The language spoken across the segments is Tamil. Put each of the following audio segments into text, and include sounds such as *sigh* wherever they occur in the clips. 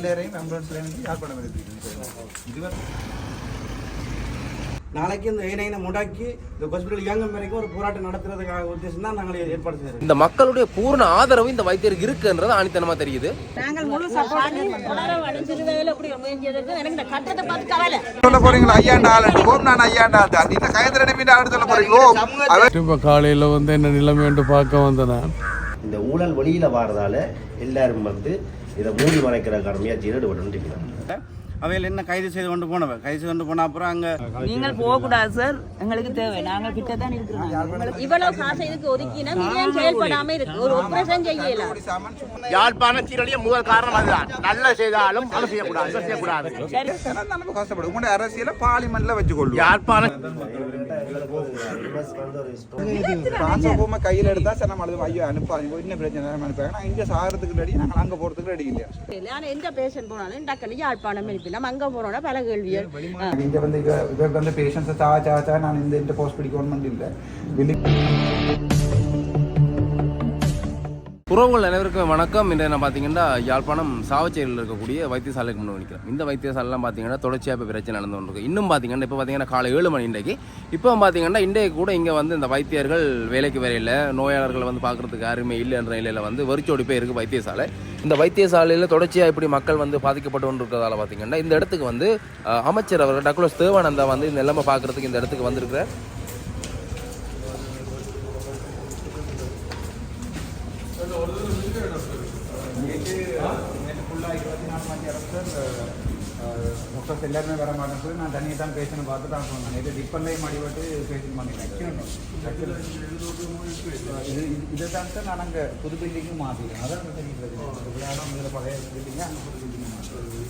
எல்லாரையும் ஆம்புலன்ஸ்ல இருந்து யாழ்ப்பாணம் எடுத்துக்கிட்டு இதுவரை நாளைக்கு இந்த ஏனையினை முடக்கி இந்த ஹாஸ்பிட்டல் இயங்கும் வரைக்கும் ஒரு போராட்டம் நடத்துறதுக்காக உத்தேசம் தான் நாங்கள் ஏற்பாடு செய்யறோம் இந்த மக்களுடைய பூர்ண ஆதரவு இந்த வைத்தியருக்கு இருக்குன்றது ஆணித்தனமா தெரியுது. நாங்கள் முழு சொல்ல போறீங்களா? ஐயாண்டா ஆள் ஓம் நான் ஐயாண்டா இந்த கயந்திர மீன் ஆள் சொல்ல போறீங்களோ? இப்போ காலையில் வந்து என்ன நிலைமை என்று பார்க்க வந்தேன் நான். இந்த ஊழல் வெளியில் வாரதால எல்லாரும் வந்து இதை மூடி மறைக்கிறதுக்கான முயற்சியில் ஈடுபட்டு அவையில் என்ன கைது செய்து கொண்டு போனவ? கைது செய்து கொண்டு போன அப்புறம் அங்கே நீங்கள் போகக்கூடாது சார். எங்களுக்கு தேவை. நாங்கள் கிட்ட தான் இருக்கிறோம் இவ்வளவு காசு இதுக்கு ஒதுக்கினா ஏன் செயல்படாம இருக்கு. ஒரு ஆபரேஷன் செய்யலாம் யாழ்ப்பாண சீரழிய முதல் காரணம் அதுதான். நல்ல செய்தாலும் அது செய்யக்கூடாது. செய்யக்கூடாது. நம்ம கஷ்டப்படும் உங்களுடைய அரசியல பார்லிமெண்ட்ல வச்சுக்கொள்ளும் யாழ்ப்பாணம் டிரான்ஸ்ஃபார்மை கையில் எடுத்தா சார் நம்ம அது ஐயோ அனுப்பாங்க என்ன பிரச்சனை அனுப்பாங்க நான் இங்கே சாகிறதுக்கு ரெடி நாங்கள் அங்கே போகிறதுக்கு ரெடி இல்லையா? ஆனால் எந்த பேஷண்ட் போனாலும் டக்குனு யாழ்ப்பாணம் இருப்பி நம்ம அங்கே போனோம்னா பல கேள்விகள் இங்க வந்து இவ இவருக்கு வந்து பேஷன்ஸை சா சா சா நான் இந்த இந்த போஸ்ட் பிடிக்கணும் இல்லை உறவுகள் அனைவருக்கும் வணக்கம். இன்றைய நான் பார்த்தீங்கன்னா யாழ்ப்பாணம் சாவச்சேரியில் இருக்கக்கூடிய வைத்தியசாலைக்கு முன்னே நிற்கிறேன். இந்த வைத்தியசாலைலாம் பார்த்தீங்கன்னா தொடர்ச்சியாக இப்போ பிரச்சனை நடந்து கொண்டிருக்கு. இன்னும் பார்த்தீங்கன்னா இப்போ பார்த்தீங்கன்னா காலை ஏழு மணி இன்றைக்கு. இப்போ பார்த்தீங்கன்னா இன்றைக்கு கூட இங்கே வந்து இந்த வைத்தியர்கள் வேலைக்கு வரையில் நோயாளர்களை வந்து பார்க்குறதுக்கு யாருமே இல்லைன்ற நிலையில் வந்து வெறிச்சோடி போய் இருக்குது வைத்தியசாலை. இந்த வைத்தியசாலையில் தொடர்ச்சியாக இப்படி மக்கள் வந்து பாதிக்கப்பட்டு கொண்டு இருக்கிறதால பார்த்தீங்கன்னா இந்த இடத்துக்கு வந்து அமைச்சர் அவர்கள் டக்குலஸ் தேவானந்தா வந்து இந்த நிலைமை பார்க்குறதுக்கு இந்த இடத்துக்கு வந்திருக்கிற நேற்று நேற்று ஃபுல்லாக இருபத்தி நாலு மணி நேரம் சார் டாக்டர்ஸ் எல்லாருமே வர மாட்டேன் நான் தனியாக தான் பேசணும் பார்த்து தான் சொன்னேன் நேற்று டிப்பன்லேயும் அடிபட்டு பேசணும் பண்ணிட்டேன் இது இதை தான் சார் நான் அங்கே புது பில்டிங்கும் மாற்றிட்டேன் அதான் தெரியுது இதில் பழைய பில்டிங்கு அங்கே புது பில்டிங் மாற்றுறது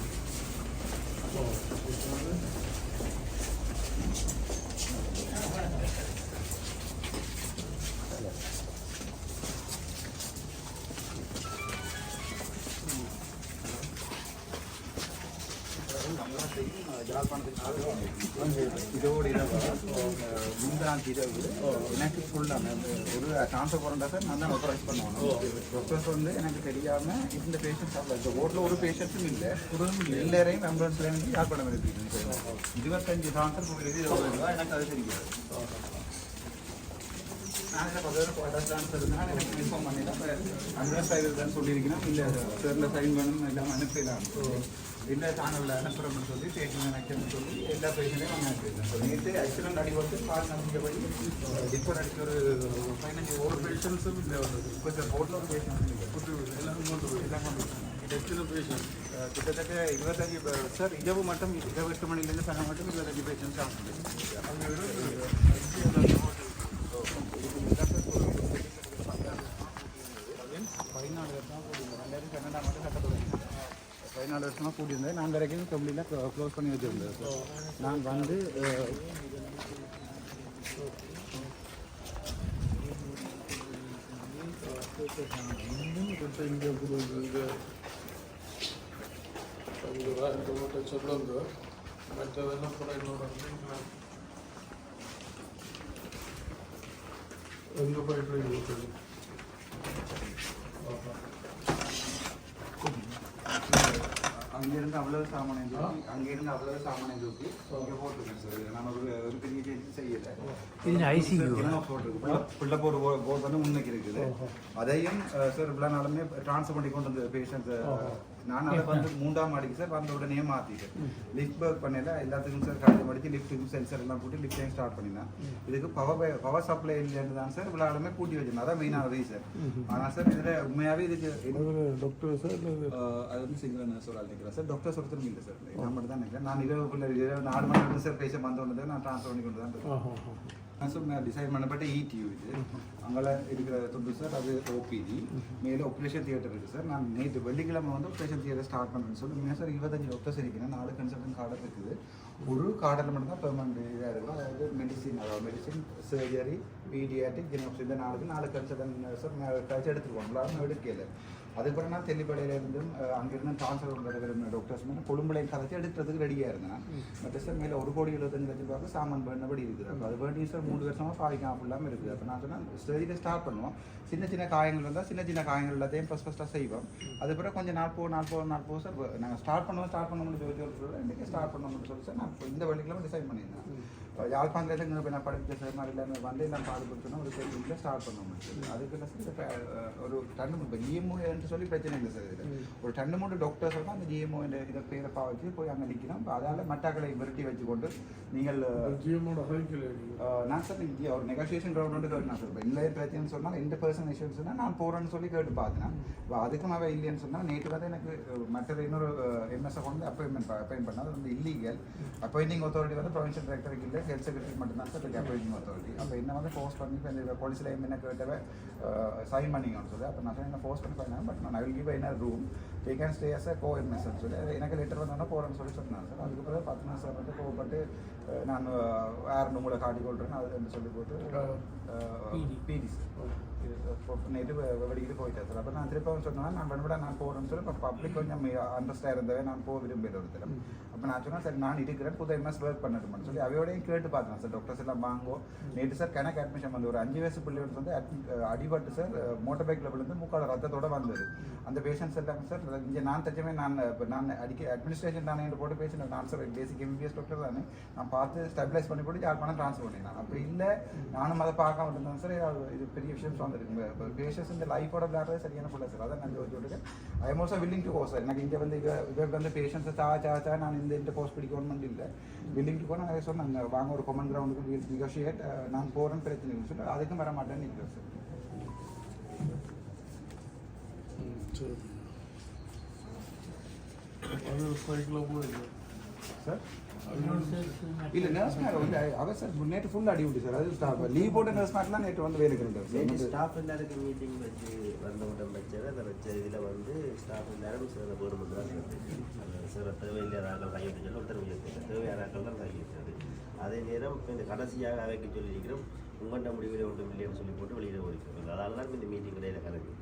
இதோடு இரவு முந்தாம் இரவு எனக்கு ஃபுல்லாக ஒரு ட்ரான்ஸ்ஃபர் பண்ணுறத சார் நான் தான் ஆத்தரைஸ் பண்ணுவேன் டாக்டர்ஸ் வந்து எனக்கு தெரியாமல் இந்த பேஷண்ட் சாப்பிட இந்த ஓட்டில் ஒரு பேஷண்ட்ஸும் இல்லை எல்லாரையும் ஆம்புலன்ஸ்லேருந்து யாழ்ப்பாணம் எடுத்துக்கிட்டு இருபத்தஞ்சு டிரான்ஸ்ஃபர் போகிறது இருபது ரூபா எனக்கு அது தெரியாது நான் என்ன பக்கத்தில் ட்ரான்ஸ்ஃபர் இருந்தால் எனக்கு இன்ஃபார்ம் பண்ணிட்டேன் ஆம்புலன்ஸ் டிரைவர் சொல்லியிருக்கேன் இல்லை சாரில் சைன் பண்ணணும் எல்லாம் அனுப்பிடலாம் இல்லை சேனலில் அனுப்புகிறோம்னு சொல்லி பேஷண்ட் நினைக்கிறேன்னு சொல்லி எல்லா பேஷண்ட்டையும் அவங்க அனுப்பிடுறேன் ஸோ நேற்று ஆக்சிடென்ட் அடிபட்டு கால் நம்பிக்கைப்படி டிப்பர் அடிக்க ஒரு பதினஞ்சு ஒரு பேஷண்ட்ஸும் இல்லை இப்போ சார் போட்டில் ஒரு பேஷண்ட் எல்லாம் கொண்டு எல்லாம் கொண்டு எத்தனை பேஷண்ட் கிட்டத்தட்ட இருபத்தஞ்சு சார் இரவு மட்டும் இரவு எட்டு மணிலேருந்து சனம் மட்டும் இருபத்தஞ்சு பேஷண்ட்ஸ் ஆகும் பதினாலு வருஷமாக கூட்டியிருந்தேன் ரெண்டாயிரத்தி பன்னெண்டாம் மட்டும் கட்டப்படுது பதினாலு வருஷமாக கூட்டியிருந்தேன் நான் வரைக்கும் கம்ப்ளீட்டாக க்ளோஸ் பண்ணி வச்சுருந்தேன் சார் நான் வந்து அஹ், சொல்லுங்க மற்றதெல்லாம் கூட என்னோட எங்கே போயிட்டு அங்கேருந்து அவ்வளவு சாமானியம் தூக்கி அங்கேருந்து அவ்வளவு சாமானியம் தூக்கி இங்கே போட்டிருக்கேன் சார் இதை நான் ஒரு ஒரு பெரிய சேஞ்ச் செய்யலை. என்ன போட்டிருக்கு. பிள்ளை போர் போர் வந்து முன்னைக்கு இருக்குது. அதையும் சார் இவ்வளோ நாளுமே ட்ரான்ஸ்ஃபர் பண்ணி கொண்டு வந்த பேஷண்ட்ஸ் நான் அதை வந்து மூன்றாம் மாடிக்கு சார் வந்த உடனே மாற்றிட்டேன் லிஃப்ட் ஒர்க் பண்ணல எல்லாத்துக்கும் சார் காலேஜ் படித்து லிஃப்ட்டுக்கும் சென்சர் எல்லாம் கூட்டி லிஃப்டையும் ஸ்டார்ட் பண்ணினேன். இதுக்கு பவர் பவர் சப்ளை இல்லைன்னு தான் சார் நாளுமே கூட்டி வச்சிருந்தேன். அதான் மெயினான ரீசன் ஆனால் சார் இதில் உண்மையாகவே இதுக்கு டாக்டர் சார் அது வந்து சிங்கிள் ஒரு ஆள் நிற்கிறேன் சார் டாக்டர் ஒருத்தர் இல்லை சார் நான் மட்டும் தான் நிற்கிறேன் நான் இரவுக்குள்ள இரவு நாலு மணி நேரம் சார் பேச வந்த உடனே நான் ட்ரான்ஸ்ஃபர் பண்ணி கொண்டு தான் சார் நான் டிசைன் பண்ணப்பட்ட இடியூ இது. அங்கே இருக்கிற துண்டு சார் அது ஓபிடி மேலே ஆப்ரேஷன் தியேட்டர் இருக்குது சார். நான் நேற்று வெள்ளிக்கிழமை வந்து ஆப்ரேஷன் தியேட்டர் ஸ்டார்ட் பண்ணுறேன்னு சொல்லி உண்மையாக சார் இருபத்தஞ்சு டாக்டர்ஸ் இருக்கிறேன் நாலு கன்சல்டன் கார்டு இருக்குது. ஒரு கார்டில் மட்டும்தான் பெர்மனண்ட் இதாக இருக்கும். அதாவது மெடிசின் அதாவது மெடிசின் சர்ஜரி பீடியாட்டிக் ஜெனோப்ஸ் இந்த நாளுக்கு நாலு கன்சல்டன் சார் கழிச்சு எடுத்துருக்கோம் எல்லாரும் எடுக்கல. அதுக்கப்புறம் நான் தெல்லிப்படையில இருந்தும் அஹ், அங்கிருந்து ட்ரான்ஸ்ஃபர் பண்ணுறது விரும்பின டாக்டர்ஸ் மட்டும் கொழும்புலையும் கதைச்சு எடுக்கிறதுக்கு ரெடியாக இருந்தேன் மற்ற சார் மேலே ஒரு கோடி எழுபத்தஞ்சு லட்சம் ரூபாய்க்கு சாமான் பண்ணபடி இருக்குது. அப்போ அது வேண்டி சார் மூணு வருஷமாக பாதிக்காம இல்லாமல் இருக்குது. அப்போ நான் சொன்னேன் ஸ்டேஜில் ஸ்டார்ட் பண்ணுவோம். சின்ன சின்ன காயங்கள் இருந்தால் சின்ன சின்ன காயங்கள் எல்லாத்தையும் ஃபஸ்ட் ஃபஸ்ட்டாக செய்வோம். அதுக்கப்புறம் கொஞ்சம் நாள் போ நாள் போ நாள் போ சார் நாங்கள் ஸ்டார்ட் பண்ணுவோம் ஸ்டார்ட் பண்ணணும்னு சொல்லி சொல்லி இன்றைக்கி ஸ்டார்ட் பண்ணணும்னு சொல்லி சார் நான் இந்த வழிக்கெல்லாம் டிசைன் பண்ணியிருந்தேன். இப்போ யாழ்ப்பாணத்துலேருந்து இங்கே போய் நான் படித்த சார் மாதிரி எல்லாமே வந்து நான் பாடுபடுத்தணும். ஒரு பெரிய வீட்டில் ஸ்டார்ட் பண்ணணும் சொல்லி. அதுக்கு இல்லை சார் இப்போ ஒரு டன்னு இப்போ ஜிஎம்ஓ என்று சொல்லி பிரச்சனை இல்லை சார் இதில். ஒரு டன்னு மூணு டாக்டர்ஸ் வந்து அந்த ஜிஎம்ஓ இதை பேரை பாவச்சு போய் அங்கே நிற்கிறோம் இப்போ அதால் மட்டாக்களை விரட்டி வச்சுக்கொண்டு நீங்கள் ஆஹ் நான் சார் ஒரு நெகோசியேஷன் ரவுண்ட் வந்து கேட்டு சார் இப்போ இல்லை பிரச்சனைன்னு சொன்னால் ரெண்டு பர்சன் இஷ்யூஸ் சொன்னால் நான் போகிறேன்னு சொல்லி கேட்டு பார்த்தேன். இப்போ அதுக்கும் அவன் இல்லைன்னு சொன்னால் நேற்று வந்து எனக்கு மற்ற இன்னொரு எம்எஸ்ஐ கொண்டு அப்பாயின்மெண்ட் அப்பாயின் பண்ணால் அது வந்து இல்லீகல் அப்பாயிண்டிங் அத்தாரிட்டி வந்து ப்ரொவின்ஷியல் டைரக்டருக்கு இல்லை ஹெல்த் செக்ரட்டரி மட்டும்தான் சார் அப்பாயிண்டிங் அத்தாரிட்டி அப்போ என்ன வந்து ஃபோர்ஸ் பண்ணி இப்போ இந்த பாலிசியில் என்ன கேட்டவ சைன் பண்ணிங்கன்னு சொல்லி அப்போ நான் சொன்னேன் என்ன ஃபோர்ஸ் பண்ணி பண்ணேன் பட் நான் ஐ வில் கிவ் என்ன room they can stay as go எம்எஸ்ன்னு சொல்லி எனக்கு லெட்டர் வந்தோன்னா போகிறேன்னு சொல்லி சொன்னாங்க சார் அதுக்கப்புறம் பத்து மாதம் சார் வந்து கோவப்பட்டு நான் வேறு உங்களை காட்டி கொள்றேன் அது என்று சொல்லி போட்டு பிடி நேற்று வெடிக்கிட்டு போயிட்டேன் சார் அப்போ நான் திருப்பவும் சொன்னேன் நான் பண்ணவிட நான் போகிறேன்னு சொல்லி பப்ளிக் கொஞ்சம் அண்டர்ஸ்டாக இருந்தவே நான் போக விரும்புகிற ஒருத்தர் அப்போ நான் சொன்னேன் சரி நான் இருக்கிறேன். புது எம்எஸ் ஒர்க் பண்ணட்டும்னு சொல்லி அவையோடையும் கேட்டு பார்த்தேன் சார். டாக்டர்ஸ் எல்லாம் வாங்கோ. நேற்று சார் கணக்கு அட்மிஷன் வந்து ஒரு அஞ்சு வயசு பிள்ளைகள் வந்து அடிபட்டு சார் மோட்டர் பைக்கில் விழுந்து மூக்கால ரத்தத்தோட வந்தது. அந்த பேஷண்ட்ஸ் எல்லாம் சார் இங்கே நான் தச்சமே நான் இப்போ நான் அடிக்க அட்மினிஸ்ட்ரேஷன் தானே என்று போட்டு பேசினேன். நான் சார் பேசிக் எம்பிபிஎஸ் டாக்டர் தானே. நான் பார்த்து ஸ்டெபிலைஸ் பண்ணி போட்டு யார் பணம் ட்ரான்ஸ்ஃபர் பண்ணினேன் அப்படி இல்லை நானும் அதை பார்க்காம இருந்தேன் சார். இது பெரிய விஷயம் வந்துருக்கு பேஷன்ஸ் இந்த லைஃபோட விளையாடுறது சரியான பிள்ளை சார். அதான் நான் சொல்லிட்டு I am also willing to go sir எனக்கு இங்கே வந்து இவருக்கு வந்து பேஷன்ஸை சா சா சா நான் இந்த இந்த போஸ்ட் பிடிக்கணும்னு இல்லை. வில்லிங் டு கோ நான் சொன்னாங்க வாங்க ஒரு காமன் கிரவுண்டுக்கு நெகோஷியேட் நான் போகிறேன்னு பிரச்சனை இல்லை சொல்லி அதுக்கும் வர மாட்டேன்னு நிற்கிறேன் சார். சரி அது சைக்கிளில் போயிருக்கு சார் இல்ல நர்ஸ் மேட் வந்து அவ சார் நேற்று ஃபுல் அடி உண்டு சார் அது ஸ்டாஃப் லீவ் போட்ட நர்ஸ் மேட்லாம் நேற்று வந்து வேலைக்கு இருந்தார் சார் ஸ்டாஃப் எல்லாருக்கும் மீட்டிங் வச்சு வந்தவங்க வச்சது அதை வச்ச இதில் வந்து ஸ்டாஃப் எல்லாரும் சார் கவர்மெண்ட் தான் சொல்லிட்டு தேவையில்லாத ஆக்கள் கையெழுத்து சொல்லி ஒருத்தர் உயர்த்தி தேவையான ஆக்கள் தான் கையெழுத்தது அதே நேரம் இப்போ இந்த கடைசியாக அவைக்கு சொல்லியிருக்கிறோம் உங்கள்கிட்ட முடிவில் ஒன்றும் இல்லைன்னு சொல்லி போட்டு வெளியில் ஓடிக்கிறது அதனால தான் இந்த மீட்டிங் இடையில கலந்து.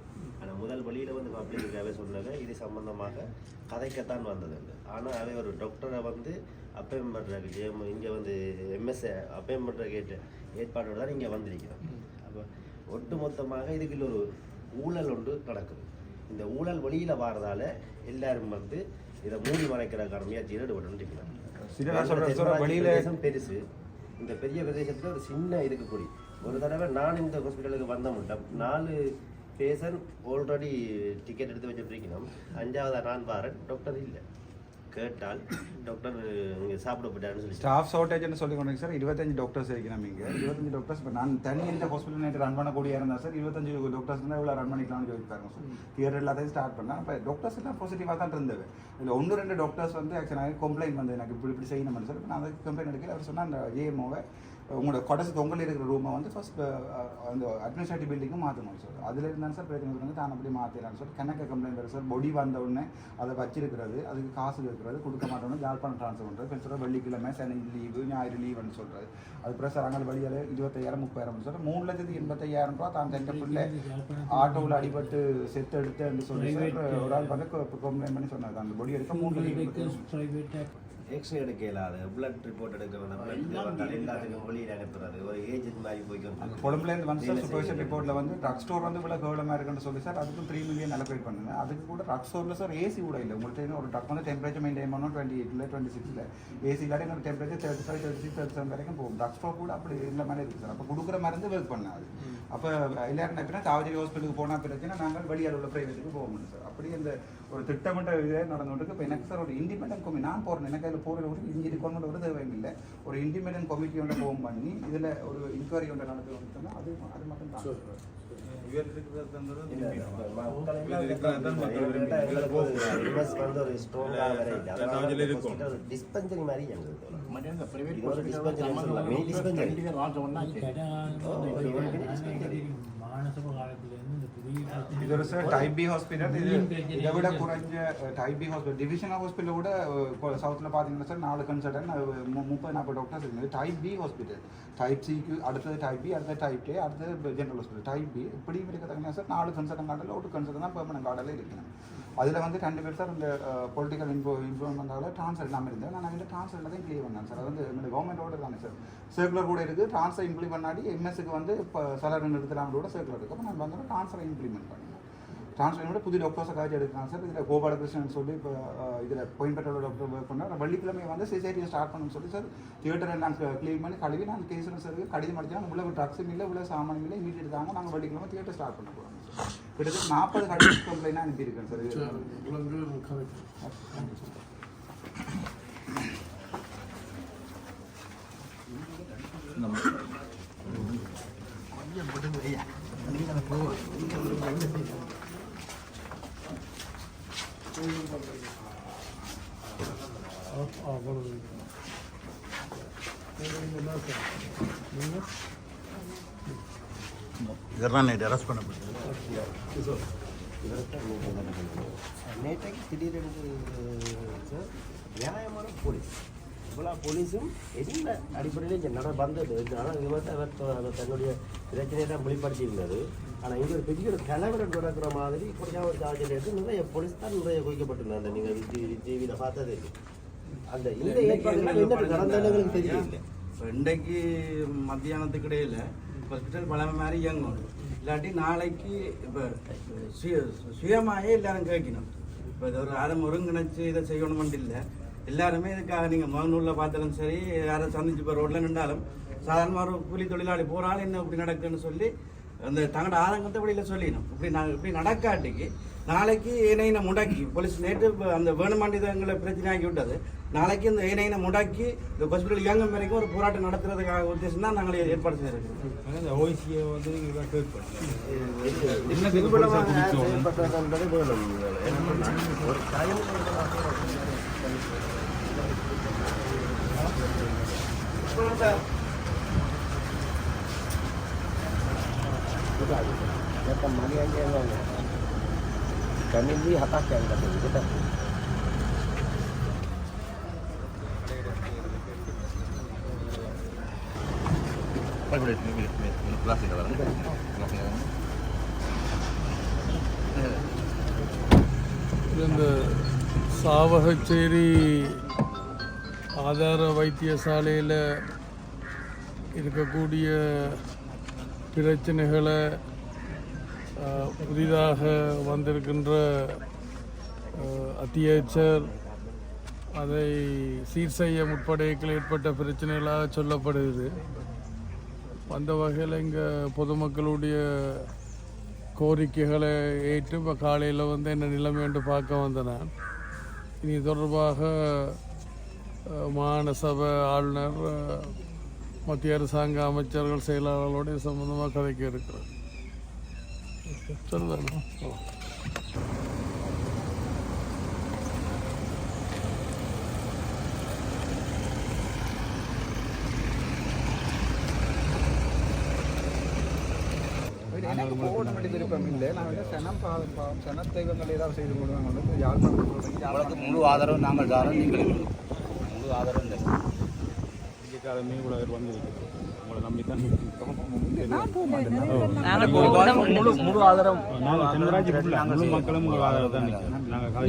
முதல் வழியில் வந்து பப்ளிக்காகவே சொன்னாங்க இது சம்பந்தமாக கதைக்கத்தான் வந்தது ஆனால் அவை ஒரு டாக்டரை வந்து அப்பயம் பண்ணுறதுக்கு இங்கே வந்து எம்எஸ்ஏ அப்பயம் பண்ணுற கேட்டு ஏற்பாடோடு தான் இங்கே வந்திருக்கிறோம். அப்போ ஒட்டுமொத்தமாக இதுக்குள்ள ஒரு ஊழல் ஒன்று நடக்குது. இந்த ஊழல் வெளியில் வாரதால எல்லாரும் வந்து இதை மூடி மறைக்கிற கடமையாக ஈடுபட்டு பெருசு. இந்த பெரிய பிரதேசத்துல ஒரு சின்ன இதுக்கு கூடி. ஒரு தடவை நான் இந்த ஹாஸ்பிட்டலுக்கு வந்த மட்டும் நாலு பேசன் ஆல்ரெடி டிக்கெட் எடுத்து வச்சுருக்கணும். அஞ்சாவதா நான் பாரன் டாக்டர் இல்லை. கேட்டால் டாக்டர் இங்கே சாப்பிட போயிட்டாருன்னு சொல்லி ஸ்டாஃப் ஷார்ட்டேஜ்னு சொல்லி கொண்டு சார் இருபத்தஞ்சு டாக்டர்ஸ் இருக்கிறோம் இங்கே. இருபத்தஞ்சு டாக்டர்ஸ் இப்போ நான் தனி இந்த ஹாஸ்பிட்டல் நேற்று ரன் பண்ணக்கூடிய இருந்தால் சார் இருபத்தஞ்சு டாக்டர்ஸ் இருந்தால் இவ்வளோ ரன் பண்ணிக்கலாம்னு சொல்லியிருக்காங்க சார். தியேட்டர் எல்லாத்தையும் ஸ்டார்ட் பண்ணேன் இப்போ டாக்டர்ஸ் எல்லாம் பாசிட்டிவாக தான் இருந்தது. இதில் ஒன்று ரெண்டு டாக்டர்ஸ் வந்து ஆக்சுவலாக கம்ப்ளைண்ட் வந்து எனக்கு இப்படி இப்படி செய்யணும் சார் இப்போ நான் அதுக்கு கம்ப்ளைண்ட் எடுக்கல. அவர் சொன்னால் அந்த ஏஎம்ஓவை உங்களோட கடைசி தொங்கல் இருக்கிற ரூமை வந்து ஃபர்ஸ்ட் அந்த அட்மினிஸ்ட்ரேட்டிவ் பில்டிங்கும் மாற்றணும் சார் அதில் இருந்தாலும் சார் பிரச்சனை வந்து தான் அப்படி மாற்றிடலாம்னு சொல்லி கணக்கு கம்ப்ளைண்ட் வருது சார் பொடி வந்த உடனே அதை வச்சிருக்கிறது அதுக்கு காசு இருக்கிறது கொடுக்க மாட்டோம்னு யாழ்ப்பாணம் ட்ரான்ஸ்ஃபர் பண்ணுறது இப்போ சொல்கிற வெள்ளிக்கிழமை சனி லீவு ஞாயிறு லீவுன்னு சொல்கிறது அதுக்கப்புறம் சார் அங்கே வழியால் இருபத்தையாயிரம் முப்பதாயிரம் சொல்கிறேன் மூணு லட்சத்தி எண்பத்தையாயிரம் ரூபா தான் தந்த பிள்ளை ஆட்டோவில் அடிபட்டு செத்து எடுத்து சொல்லி சார் ஒரு ஆள் வந்து கம்ப்ளைண்ட் பண்ணி சொன்னார். அந்த பொடி எடுக்க மூணு லட்சம் எக்ஸ்ரே எடுக்க இயலாது பிளட் ரிப்போர்ட் எடுக்க வேண்டாம் பிளட் எல்லாத்துக்கும் வெளியில் அனுப்புறது. ஒரு ஏஜென்ட் மாதிரி போய்க்கொண்டு கொழும்புலேருந்து வந்து சார் சூப்பர்விஷன் ரிப்போர்ட்டில் வந்து ட்ரக் ஸ்டோர் வந்து இவ்வளோ கேவலமாக இருக்குன்னு சொல்லி சார் அதுக்கும் த்ரீ மில்லியன் அலோகேட் பண்ணுங்க. அதுக்கு கூட ட்ரக் ஸ்டோரில் சார் ஏசி கூட இல்லை. உங்கள்கிட்ட ஒரு ட்ரக் வந்து டெம்பரேச்சர் மெயின்டைன் பண்ணணும் டுவெண்ட்டி எயிட்டில் டுவெண்ட்டி சிக்ஸில் ஏசி இல்லாட்டி இன்னொரு temperature thirty five thirty six thirty seven வரைக்கும் போகும். ட்ரக் ஸ்டோர் கூட அப்படி இந்த மாதிரி இருக்குது சார். அப்போ கொடுக்குற மருந்து ஒர்க் பண்ணாது அப்போ எல்லாரும் எப்படின்னா தாவஜி ஹாஸ்பிட்டலுக்கு போனால் பிரச்சனை நாங்கள் வெளியால் உள்ள ப்ரைவேட்டுக்கு போக முடியும் சார். அப்படி இந்த ஒரு திட்டமிட்ட இதே நடந்துகிட்டு இப்போ எனக்கு சார் ஒரு இண்டிபெண்டன்ட் கமிட்டி நான் போகிறேன் எனக்கு அதில் போகிற ஒரு இங்கே இருக்கணும்னு ஒரு தேவையில்லை ஒரு இண்டிபெண்டன்ட் கமிட்டி ஒன்று ஃபோன் பண்ணி இதில் ஒரு இன்கொயரி ஒன்று நடத்தி வந்துட்டோம்னா அது அது மட்டும் தான் இல்ல, இல்ல, ஒரு ஒரு இல்லை. ஒரு dispensary மாதிரி எங்களுக்கு தோணும். மற்ற இந்த private இது ஒரு hospital dispensary சம்பந்தம் சொல்லலாம். main dispensary. ரெண்டு பேர் வாங்க சொன்னா சரி. ஓ, இது ஒரு mini dispensary. மானசப காலத்திலேருந்து இது ஒரு சார் டைப் பி ஹாஸ்பிட்டல் இது இதை விட குறைஞ்ச டைப் பி ஹாஸ்பிட்டல் கூட சவுத்தில் பார்த்தீங்கன்னா சார் நாலு கன்சல்டன் முப்பது நாற்பது டாக்டர்ஸ் இருக்குது டைப் பி ஹாஸ்பிட்டல் டைப் சிக்கு அடுத்தது டைப் பி அடுத்தது டைப் கே அடுத்தது ஜென்ரல் ஹாஸ்பிட்டல் டைப் பி இப்படி இருக்கிறதுனா சார் நாலு கன்சல்டன் கார்டில் ஒரு கன்சல்டன் தான் பெர்மனன்ட் கார்டில் இருக்கணும் அதில் வந்து ரெண்டு பேர் சார் இந்த பொலிட்டிக்கல் இன்ஃபோ இன்ஃப்ளூமெண்டால ட்ரான்ஸ்ஃபர் இல்லாமல் இருந்தேன் நான் வந்து ட்ரான்ஸ்ஃபர் தான் கிளியர் பண்ணேன் சார் அது வந்து என்னோட கவர்மெண்ட் ஆர்டர் தானே சார் சர்க்குலர் கூட இருக்குது ட்ரான்ஸ்ஃபர் இம்ப்ளிமெண்ட் பண்ணாடி எம்எஸ்க்கு வந்து இப்போ சலர் நிறுத்தலாம் கூட சர்க்குலர் இருக்குது அப்போ நான் வந்து ட்ரான்ஸ்ஃபர் இம்ப்ளிமெண்ட் பண்ணேன் ட்ரான்ஸ்ஃபர் கூட புதிய டாக்டர்ஸை காய்ச்சி எடுக்கலாம் சார். இதில் கோபாலகிருஷ்ணன் சொல்லி இப்போ இதில் கோயம்பேட்டோட டாக்டர் ஒர்க் பண்ணார். வெள்ளிக்கிழமை வந்து சிசேரியை ஸ்டார்ட் பண்ணணும்னு சொல்லி சார் தியேட்டர் எல்லாம் க்ளீன் பண்ணி கழுவி நான் கேசரன் சாருக்கு கடிதம் அடிச்சா உள்ள ட்ரக்ஸும் இல்லை உள்ள சாமானியம் இல்லை மீட் எடுத்தாங்க நாங்கள் வெள்ளிக்கிழமை தியேட்டர் ஸ்டார்ட் பண்ண போகிறோம் சார். கிட்டத்தட்ட நாற்பது கடிதம் கம்ப்ளைண்டாக அனுப்பியிருக்கேன் சார். இது அவ்வளவு இதெல்லாம் நைட் அரெஸ்ட் பண்ணப்பட்டது நேற்றைக்கு திடீரென்று சார் நியாயமான போலீஸ் இவ்வளோ போலீஸும் என்ன அடிப்படையில் இங்கே நட வந்தது. ஆனால் வந்து அவர் தன்னுடைய பிரச்சனையை தான் வெளிப்படுத்தியிருந்தது ஆனால் இங்கே ஒரு பெரிய ஒரு கலவரம் நடக்கிற மாதிரி கொஞ்சம் ஒரு சார்ஜில் எடுத்து நிறைய போலீஸ் தான் நிறைய குவிக்கப்பட்டிருந்தது அந்த நீங்கள் டிவியில் பார்த்தது. அந்த இந்த ஏற்பாடுகள் என்ன தெரியல இப்போ இன்றைக்கு மத்தியானத்துக்கு இடையில் ஹாஸ்பிட்டல் பழமை மாதிரி இயங்கும். இல்லாட்டி நாளைக்கு இப்போ சுய சுயமாகவே எல்லாரும் கேட்கணும். இப்போ இது ஒரு யாரும் ஒருங்கிணைச்சு இதை செய்யணுமென்று இல்லை. எல்லாருமே இதுக்காக நீங்கள் மகனூரில் பார்த்தாலும் சரி யாரை சந்திச்சு இப்போ ரோட்டில் நின்றாலும் சாதாரண ஒரு கூலி தொழிலாளி போகிறாலும் என்ன இப்படி நடக்குன்னு சொல்லி அந்த தங்களோட ஆதங்கத்தை வெளியில் சொல்லிடணும். இப்படி நான் இப்படி நடக்காட்டிக்கு நாளைக்கு ஏனையினை முடக்கி போலீஸ் நேற்று அந்த வேணுமாண்டிதங்களை பிரச்சனை ஆக்கி விட்டது. நாளைக்கு இந்த ஏனையினை முடக்கி இந்த ஹாஸ்பிட்டல் இயங்கும் வரைக்கும் ஒரு போராட்டம் நடத்துறதுக்காக உத்தேசம் தான் நாங்கள் ஏற்பாடு செய்திருக்கிறோம். இந்த ஓய்சியை yang kata kita. இந்த சாவகச்சேரி ஆதார வைத்தியசாலையில் இருக்கக்கூடிய பிரச்சனைகளை புதிதாக வந்திருக்கின்ற அத்தியட்சர் அதை சீர் செய்ய முற்படைகள் ஏற்பட்ட பிரச்சனைகளாக சொல்லப்படுது அந்த வகையில் இங்கே பொதுமக்களுடைய கோரிக்கைகளை ஏற்று இப்போ காலையில் வந்து என்ன நிலைமை என்று பார்க்க வந்தேன். இனி தொடர்பாக அஹ், சபை ஆளுநர் மத்திய அரசாங்க அமைச்சர்கள் செயலாளர்களோட சம்மந்தமாக சம்பந்தமாக கதைக்க இருக்கிறேன் சரிதானே எனக்கு போகணும் வேண்டிய விருப்பம் இல்லை நான் வந்து சனம் பாவம் பாவம் சனத்தை இவங்க ஏதாவது செய்து போடுவாங்க வந்து யாழ்ப்பாணம் உங்களுக்கு முழு ஆதரவு நாங்கள் தாரோம் நீங்கள் முழு ஆதரவு இந்த அகாடமி கூட வந்திருக்கு உங்களை நம்பி தான் நாங்கள்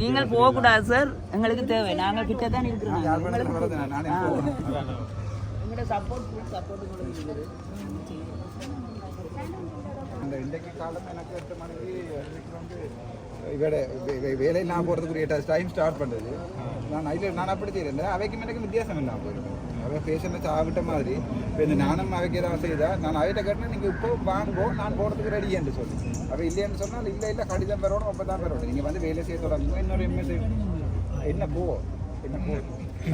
நீங்கள் போகக்கூடாது சார் எங்களுக்கு தேவை. நாங்கள் கிட்ட தான் இருக்கிறோம் சப்போர்ட் அந்த இன்றைக்கு காலம் எனக்கு எட்டு மணிக்கு வந்து இவட வேலை நான் போகிறதுக்குரிய டைம் ஸ்டார்ட் பண்ணுறது நான் நைட்டில் நான் அப்படி செய்கிறேன் அவைக்கும் எனக்கு வித்தியாசம் இல்லாமல் போயிருக்கேன் அவை பேஷண்ட்டை சாப்பிட்ட மாதிரி. இப்போ இந்த நானும் அவைக்கு ஏதாவது செய்தா நான் அவைகிட்ட கேட்டேன் நீங்கள் இப்போ வாங்கோ நான் போகிறதுக்கு ரெடி என்று சொல்லி. அவள் இல்லைன்னு சொன்னால் இல்லை இல்லை கடிதம் பெறணும் அப்போ தான் பெறணும் நீங்கள் வந்து வேலை செய்ய தொடங்குங்க இன்னொரு எம்எஸ் என்ன போ? என்ன போ? *laughs*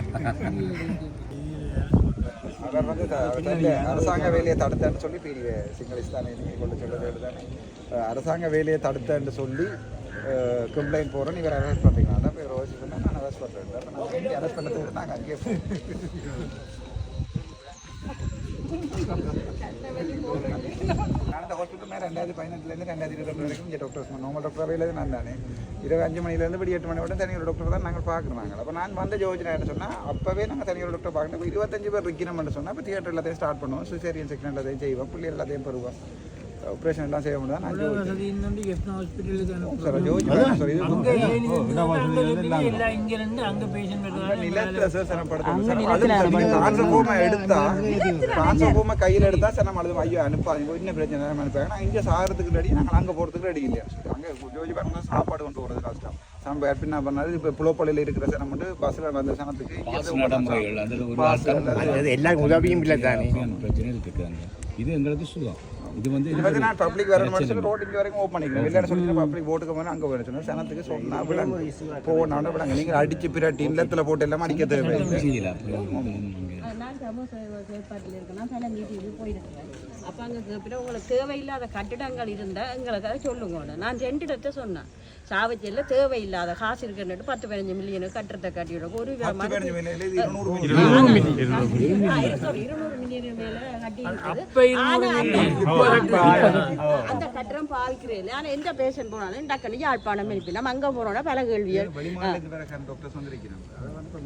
அவர் வந்து த- அவர் வந்து அரசாங்க வேலையை தடுத்தேன்னு சொல்லி பெரிய சிங்களிஸ்தானே நீங்கள் கொண்டு சொல்றது தானே. அரசாங்க வேலையை தடுத்தேன்னு சொல்லி கம்ப்ளைண்ட் போகிறோம் இவர் அரெஸ்ட் பண்ணுறீங்க வச்சு சொன்னால் நான் அரெஸ்ட் பண்ணுறேன் அரெஸ்ட் பண்ணதுக்கு நாங்கள் அங்கேயே நான் இந்த ஹாஸ்பிட்டல் ரெண்டாயிரத்தி பதினெட்டுலேருந்து ரெண்டாயிரத்தி இருபது வரைக்கும் இங்கே டாக்டர்ஸ் நார்மல் டாக்டர் அவையிலேருந்து நான் தானே. இரவு அஞ்சு மணிலேருந்து விடிய எட்டு மணி வரை தனி டாக்டர் தான் நாங்கள் பார்க்குறாங்க அப்போ நான் வந்த யோஜனை என்ன சொன்னால் அப்போவே நாங்கள் தனி ஒரு டாக்டர் பார்க்கணும். இப்போ இருபத்தஞ்சு பேர் இருக்கணும்னு சொன்னால் இப்போ தியேட்டர் எல்லாத்தையும் ஸ்டார்ட் பண்ணுவோம். சுசேரியன் செக்ஷன் எல்லாத்தையும் செய்வோம். பிள்ளை எல்லாத்தையும் பெறுவோம். ஆப்ரேஷன் எல்லாம் செய்ய முடியாது. இது நிலத்துல கையில் எடுத்தா சார் நம்ம அழுது. ஐயோ அனுப்பாதீங்க. இன்னும் பிரச்சனை அனுப்பாங்க நான் இங்கே சாகிறதுக்கு ரெடி நாங்கள் அங்கே போகிறதுக்கு ரெடி இல்லையா? அங்கே ஜோதி பாருங்க சாப்பாடு கொண்டு போகிறது கஷ்டம். நம்ம என்ன பண்ணாலும் இப்போ புலப்பள்ளியில் இருக்கிற சனம் வந்து பஸ்ஸில் வந்த சனத்துக்கு எல்லாருக்கும் உதவியும் இல்லை தானே? பிரச்சனை இருக்கு இது எங்களுக்கு சுகம். இது வந்து இது வந்து நான் பப்ளிக் வரணும்னு சொல்லி ரோட் இங்கே வரைக்கும் ஓப்பன் பண்ணிக்கிறேன் வெளியிட சொல்லி பப்ளிக் போட்டுக்க போனால் அங்கே போயிடும் சொன்னேன். சனத்துக்கு சொன்னா விடாங்க. போனாலும் விடாங்க. நீங்கள் அடிச்சு பிராட்டி இல்லத்தில் போட்டு எல்லாம் அடிக்க செய்யல நான் சமூக சேவை செயற்பாட்டில் இருக்கேன். சில மீட்டிங்கு போயிருக்கிறேன் அப்போ அங்கே பிறகு உங்களுக்கு தேவையில்லாத கட்டிடங்கள் இருந்தால் எங்களுக்கு அதை சொல்லுங்க. நான் ரெண்டு இடத்த சொன்னேன். சாவச்சியில் தேவையில்லாத காசு இருக்குன்னுட்டு பத்து பதினஞ்சு மில்லியனு கட்டுறதை கட்டிவிடும் ஒரு இருநூறு மில்லியன் மேல கட்டி இருக்குது ஆனா அந்த- கட்டடம் பாவிக்கிறேன். ஆனா எந்த பேஷண்ட் போனாலும் டக்குனு யாழ்ப்பாணம் இருப்பி நம்ம அங்க போனோம்னா பல கேள்விகள்.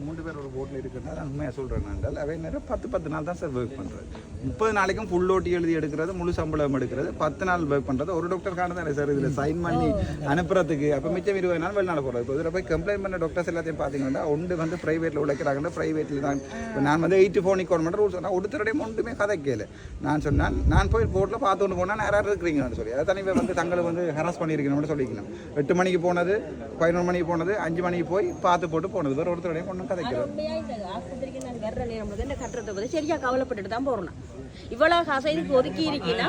மூன்று பேர் ஒரு போட்டில் இருக்கிறதா நான் உண்மையாக சொல்கிறேன் நான். அவை நேரம் பத்து பத்து நாள் தான் சார் ஒர்க் பண்ணுறது முப்பது நாளைக்கும் ஃபுல் ஓட்டி எழுதி எடுக்கிறது முழு சம்பளம் எடுக்கிறது. பத்து நாள் ஒர்க் பண்ணுறது ஒரு டாக்டர் தானே சார் இதில் சைன் பண்ணி அனுப்புறதுக்கு. அப்போ மிச்சம் இருபது நாள் வெளிநாடு போகிறது இப்போ இதில் போய் கம்ப்ளைண்ட் பண்ண டாக்டர்ஸ் எல்லாத்தையும் பார்த்தீங்கன்னா ஒன்று வந்து ப்ரைவேட்டில் உழைக்கிறாங்க. ப்ரைவேட்டில் தான். இப்போ நான் வந்து எயிட்டி ஃபோனி கவர்மெண்ட் ரூல்ஸ் சொன்னால் ஒருத்தருடைய ஒன்றுமே கதை கேளு நான் சொன்னேன் நான் போய் போட்டில் பார்த்து கொண்டு போனால் யாராவது இருக்கிறீங்கன்னு சொல்லி. அதை தனி வந்து தங்களை வந்து ஹராஸ் பண்ணியிருக்கணும்னு சொல்லிக்கலாம் எட்டு மணிக்கு போனது பதினொரு மணிக்கு போனது அஞ்சு மணிக்கு போய் பார்த்து போட்டு போனது. வேறு ஒருத்தருடைய ஒன்றும் கதை கேளு உண்மையா கவலைப்பட்டுட்டு தான் போகிறோம் இவ்வளவு காசை இதுக்கு ஒதுக்கி இருக்கீனா?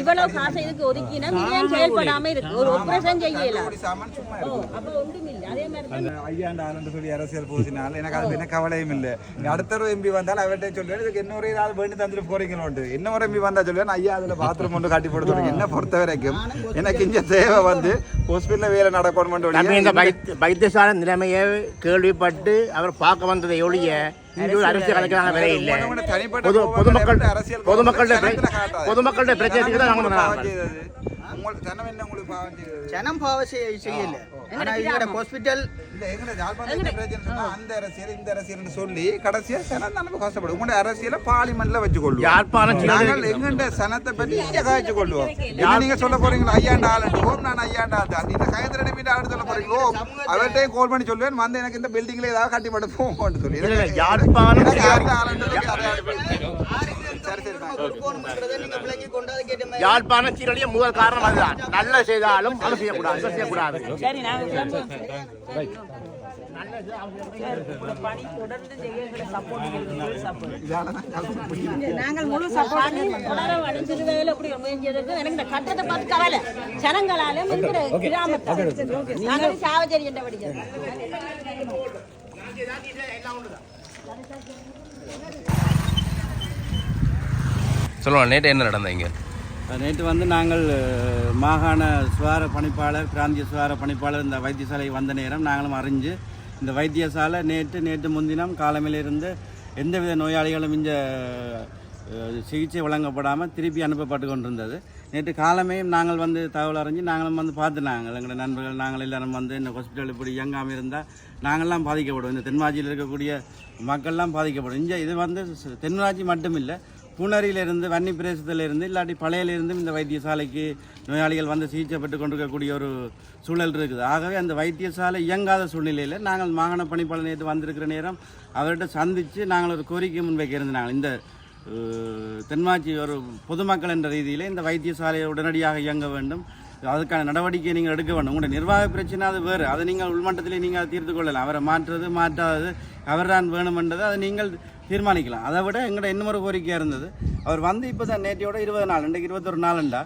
இவ்வளவு காசை இதுக்கு ஒதுக்கினா? ஏன் செயல்படாம இருக்கு. ஒரு ஆபரேஷன் செய்யல. கோடி சாமான் சும்மா ஓ அப்ப ஒன்றும் இல்லை. அதே மாதிரி தான். அந்த ஐயாண்டு ஆளுன்னு சொல்லி அரசியல் பூசினால் எனக்கு அது என்ன கவலையும் இல்லை அடுத்த ஒரு எம்பி வந்தால் அவர்கிட்ட சொல்லுவேன் இதுக்கு இன்னொரு ஆள் வேண்டி தந்துட்டு போறீங்களோன்ட்டு இன்னொரு எம்பி வந்தா சொல்லுவேன் ஐயா அதில் பாத்ரூம் ஒன்று கட்டி போட சொல்லுங்க என்ன பொறுத்த வரைக்கும் எனக்கு இங்க தேவை வந்து ஹாஸ்பிட்டலில் வேலை தம்பி இந்த நடக்கணும் வைத்த வைத்தியசாலை நிலைமையை கேள்விப்பட்டு அவர் பார்க்க வந்ததை ஒழிய அரசியல் கலைக்கான வேலை இல்லை பொது பொதுமக்கள் பொதுமக்களுடைய. பொதுமக்களுடைய பிரச்சனைக்கு தான் நாங்கள். உங்களுக்கு ஜனம் பாவ செய்ய- செய்யல. ஆனா இவங்க ஹாஸ்பிட்டல் இல்ல எங்கட ஜாழ்ப்பாணம் அந்த அரசியல் இந்த அரசியல்னு சொல்லி கடைசியா சனம் நம்ம கஷ்டப்படும் உங்களுடைய அரசியலை பார்லிமெண்ட்ல வச்சு கொள்வோம் யாழ்ப்பாணம் நாங்கள் எங்கண்ட சனத்தை பற்றி இங்க காய்ச்சி கொள்வோம். என்ன நீங்க சொல்ல போறீங்களா ஐயாண்டா ஆளுண்டு ஓம் நான் ஐயாண்டா ஆள் இந்த கயந்திரனை மீது ஆடு சொல்ல போறீங்களோ அவர்கிட்டயும் கால் பண்ணி சொல்லுவேன். வந்து எனக்கு இந்த பில்டிங்ல ஏதாவது கட்டி போட்டு போவோம்னு சொல்லி. யாழ்ப்பாணம் யாழ்ப்பாண சீரழிய முதல் காரணம் அதுதான். நல்ல செய்தாலும் அது செய்யக்கூடாது. செய்யக்கூடாது. சரி நாங்க கிளம்புவோம். பணி தொடர்ந்து செய்ய சப்போர்ட் நாங்கள் முழு சப்போர்ட் எனக்கு இந்த கட்டத்தை பார்த்து கவலை. இருக்கிற கிராமத்தை. நாங்கள் சாவச்சேரி என்ற சொல்லுவாங்க நேற்று என்ன நடந்தது இங்கே நேற்று வந்து நாங்கள் மாகாண சுவார பணிப்பாளர் பிராந்திய சுவார பணிப்பாளர் இந்த வைத்தியசாலை வந்த நேரம் நாங்களும் அறிஞ்சு இந்த வைத்தியசாலை நேற்று நேற்று முன்தினம் காலமிலிருந்து எந்தவித நோயாளிகளும் இந்த சிகிச்சை வழங்கப்படாமல் திருப்பி அனுப்பப்பட்டு கொண்டிருந்தது. நேற்று காலமையும் நாங்கள் வந்து தகவல் அறிஞ்சு நாங்களும் வந்து பார்த்து நாங்கள் எங்களுடைய நண்பர்கள் நாங்கள் எல்லாரும் வந்து இந்த ஹாஸ்பிட்டல் இப்படி இயங்காமல் இருந்தால் நாங்கள்லாம் பாதிக்கப்படும் இந்த தென்மாஜியில் இருக்கக்கூடிய மக்கள்லாம் பாதிக்கப்படும் இங்கே இது வந்து தென்மாஜி மட்டும் இல்லை பூனரியிலிருந்து வன்னி பிரதேசத்திலிருந்து இல்லாட்டி பழையிலிருந்தும் இந்த வைத்தியசாலைக்கு நோயாளிகள் வந்து சிகிச்சை பெற்று கொண்டிருக்கக்கூடிய ஒரு சூழல் இருக்குது. ஆகவே அந்த வைத்தியசாலை இயங்காத சூழ்நிலையில் நாங்கள் மாகாண பணிப்பாளர் நேற்று வந்திருக்கிற நேரம் அவர்கிட்ட சந்தித்து நாங்கள் ஒரு கோரிக்கை முன்வைக்க இருந்தாங்க இந்த தென்மாச்சி ஒரு பொதுமக்கள் என்ற ரீதியில் இந்த வைத்தியசாலையை உடனடியாக இயங்க வேண்டும். அதுக்கான நடவடிக்கை நீங்கள் எடுக்க வேண்டும். உங்களுடைய நிர்வாக பிரச்சனை அது வேறு. அதை நீங்கள் உள்மட்டத்திலே நீங்கள் அதை தீர்த்து கொள்ளலாம். அவரை மாற்றுறது மாற்றாதது அவர்தான் வேணுமென்றது அதை நீங்கள் தீர்மானிக்கலாம். அதை விட எங்களோட இன்னொரு கோரிக்கையாக இருந்தது. அவர் வந்து இப்போ தான் நேற்றையோட இருபது நாள் இன்றைக்கு இருபத்தொரு நாளுண்டா.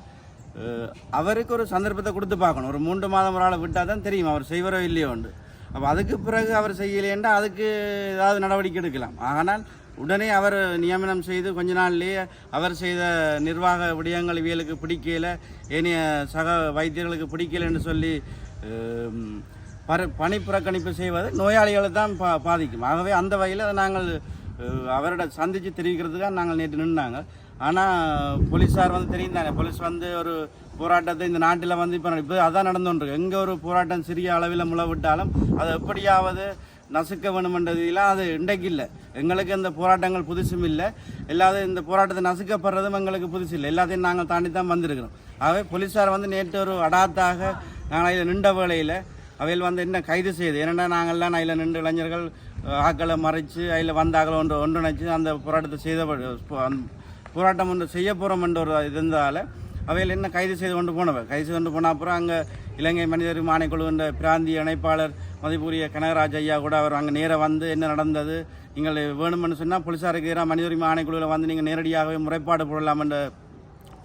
அவருக்கு ஒரு சந்தர்ப்பத்தை கொடுத்து பார்க்கணும். ஒரு மூன்று மாதம் ஒரு ஆளை விட்டால் தான் தெரியும் அவர் செய்வரோ இல்லையோண்டு அப்போ அதுக்கு பிறகு அவர் செய்யலையேண்டா அதுக்கு ஏதாவது நடவடிக்கை எடுக்கலாம். ஆனால் உடனே அவர் நியமனம் செய்து கொஞ்ச நாள்லேயே அவர் செய்த நிர்வாக விடயங்கள் இவியலுக்கு பிடிக்கல. ஏனைய சக வைத்தியர்களுக்கு பிடிக்கலன்னு சொல்லி பர பணி புறக்கணிப்பு செய்வது நோயாளிகளை தான் பா பாதிக்கும். ஆகவே அந்த வகையில் நாங்கள் அவரோட சந்தித்து தெரிவிக்கிறதுக்காக நாங்கள் நேற்று நின்றாங்க ஆனால் போலீஸார் வந்து தெரியும் தானே போலீஸ் வந்து ஒரு போராட்டத்தை இந்த நாட்டில் வந்து இப்போ இப்போ அதான் நடந்துகிட்டு எங்கே ஒரு போராட்டம் சிறிய அளவில் முளவிட்டாலும் அதை எப்படியாவது நசுக்க வேணுமென்றதுலாம் அது இன்றைக்கு இல்லை. எங்களுக்கு இந்த போராட்டங்கள் புதுசும் இல்லை. எல்லாத்தையும் இந்த போராட்டத்தை நசுக்கப்படுறதும் எங்களுக்கு புதுசு இல்லை. எல்லாத்தையும் நாங்கள் தாண்டி தான் வந்திருக்கிறோம். ஆகவே போலீஸார் வந்து நேற்று ஒரு அடாத்தாக நாங்கள் இதில் நின்ற வேளையில் அவையில் வந்து என்ன கைது செய்து ஏன்னா நாங்கள்லாம் இதில் நின்று இளைஞர்கள் ஆக்களை மறைச்சு அதில் வந்தாக்களை ஒன்று ஒன்றிணைச்சு அந்த போராட்டத்தை செய்த போராட்டம் ஒன்று செய்ய போகிறோம் என்ற ஒரு இது இருந்ததால் அவையில் என்ன கைது செய்து கொண்டு போனவர் கைது செய்து கொண்டு போன அப்புறம் அங்கே இலங்கை மனித உரிமை ஆணைக்குழு என்ற பிராந்திய இணைப்பாளர் மதிப்புரிய கனகராஜ் ஐயா கூட அவர் அங்கே நேராக வந்து என்ன நடந்தது நீங்கள் வேணுமென்னு சொன்னால் போலீஸாருக்கு எதிராக மனித உரிமை ஆணைக்குழுவில் வந்து நீங்கள் நேரடியாகவே முறைப்பாடு போடலாம் என்ற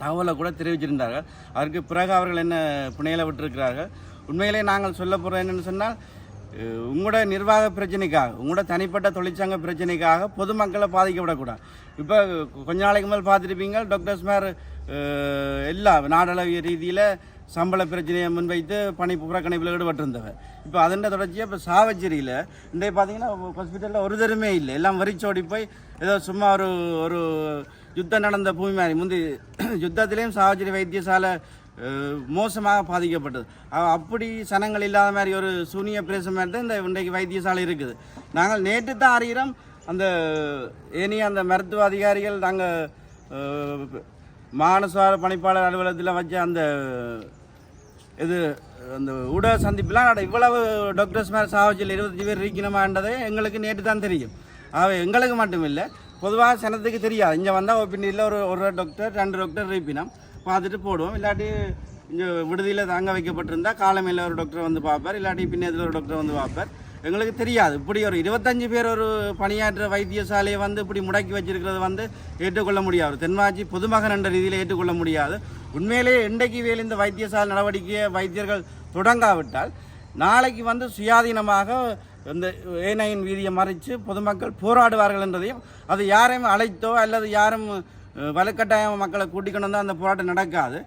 தகவலை கூட தெரிவிச்சிருந்தார்கள். அதற்கு பிறகு அவர்கள் என்ன பிணையில விட்டிருக்கிறார்கள். உண்மையிலே நாங்கள் சொல்ல போகிறோம் என்னென்னு சொன்னால் உங்களோட நிர்வாக பிரச்சனைக்காக உங்களோட தனிப்பட்ட தொழிற்சங்க பிரச்சனைக்காக பொதுமக்களை பாதிக்கப்படக்கூடாது இப்போ கொஞ்ச நாளைக்கு மேல் பார்த்துருப்பீங்க டாக்டர்ஸ் மேர் எல்லா நாடளவிய ரீதியில் சம்பள பிரச்சனையை முன்வைத்து பணி புறக்கணிப்பில் ஈடுபட்டிருந்தவர். இப்போ அதன் தொடர்ச்சியாக இப்போ சாவச்சேரியில் இன்றைக்கு பார்த்தீங்கன்னா ஹாஸ்பிட்டலில் ஒரு தருமே இல்லை. எல்லாம் வரிச்சோடி போய் ஏதோ சும்மா ஒரு ஒரு யுத்தம் நடந்த பூமி மாதிரி முந்தி யுத்தத்திலையும் சாவச்சேரி வைத்தியசாலை மோசமாக பாதிக்கப்பட்டது. அப்படி சனங்கள் இல்லாத மாதிரி ஒரு சூனிய பிரேசம் மாதிரி தான் இந்த இன்றைக்கு வைத்தியசாலை இருக்குது. நாங்கள் நேற்று தான் அறிகிறோம் அந்த ஏனைய அந்த மருத்துவ அதிகாரிகள் நாங்கள் மானசுவார பணிப்பாளர் அலுவலகத்தில் வச்ச அந்த இது அந்த ஊடக சந்திப்பெலாம் இவ்வளவு டாக்டர்ஸ் மேலே சாவச்சியில் இருபத்தஞ்சி பேர் இருக்கணுமான்றதே எங்களுக்கு நேற்று தான் தெரியும். ஆகவே எங்களுக்கு மட்டும் இல்லை பொதுவாக சனத்துக்கு தெரியாது. இங்கே வந்தால் ஒப்பினியில் ஒரு ஒரு டாக்டர் ரெண்டு டாக்டர் இருப்பினோம் பார்த்துட்டு போடுவோம். இல்லாட்டி இங்கே விடுதியில் தாங்க வைக்கப்பட்டிருந்தா காலமையில் ஒரு டாக்டர் வந்து பார்ப்பார். இல்லாட்டி பின்னத்தில் ஒரு டாக்டர் வந்து பார்ப்பார். எங்களுக்கு தெரியாது. இப்படி ஒரு இருபத்தஞ்சு பேர் ஒரு பணியாற்ற வைத்தியசாலையை வந்து இப்படி முடக்கி வச்சிருக்கிறது வந்து ஏற்றுக்கொள்ள முடியாது. தென்மாச்சி பொதுமகன் என்ற ரீதியில் ஏற்றுக்கொள்ள முடியாது. உண்மையிலேயே இன்றைக்கு வேலை இந்த வைத்தியசாலை நடவடிக்கையை வைத்தியர்கள் தொடங்காவிட்டால் நாளைக்கு வந்து சுயாதீனமாக இந்த ஏனையின் வீதியை மறைத்து பொதுமக்கள் போராடுவார்கள் என்றதையும் அது யாரையும் அழைத்தோ அல்லது யாரும் வலுக்கட்டாயம் மக்களை கூட்டிக் வந்தால் அந்த போராட்டம் நடக்காது.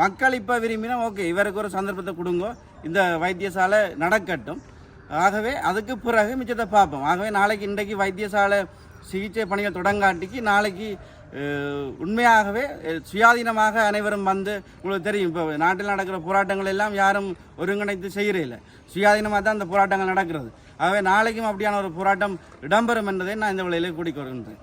மக்கள் இப்போ விரும்பினா ஓகே இவருக்கு ஒரு சந்தர்ப்பத்தை கொடுங்க. இந்த வைத்தியசாலை நடக்கட்டும். ஆகவே அதுக்கு பிறகு மிச்சத்தை பார்ப்போம். ஆகவே நாளைக்கு இன்றைக்கு வைத்தியசாலை சிகிச்சை பணிகள் தொடங்காட்டிக்கு நாளைக்கு உண்மையாகவே சுயாதீனமாக அனைவரும் வந்து உங்களுக்கு தெரியும் இப்போ நாட்டில் நடக்கிற போராட்டங்கள் எல்லாம் யாரும் ஒருங்கிணைத்து செய்கிறதில்ல சுயாதீனமாக தான் அந்த போராட்டங்கள் நடக்கிறது. ஆகவே நாளைக்கும் அப்படியான ஒரு போராட்டம் இடம்பெறும் என்பதை நான் இந்த விலையில் கூடிக்கொள்கின்றேன்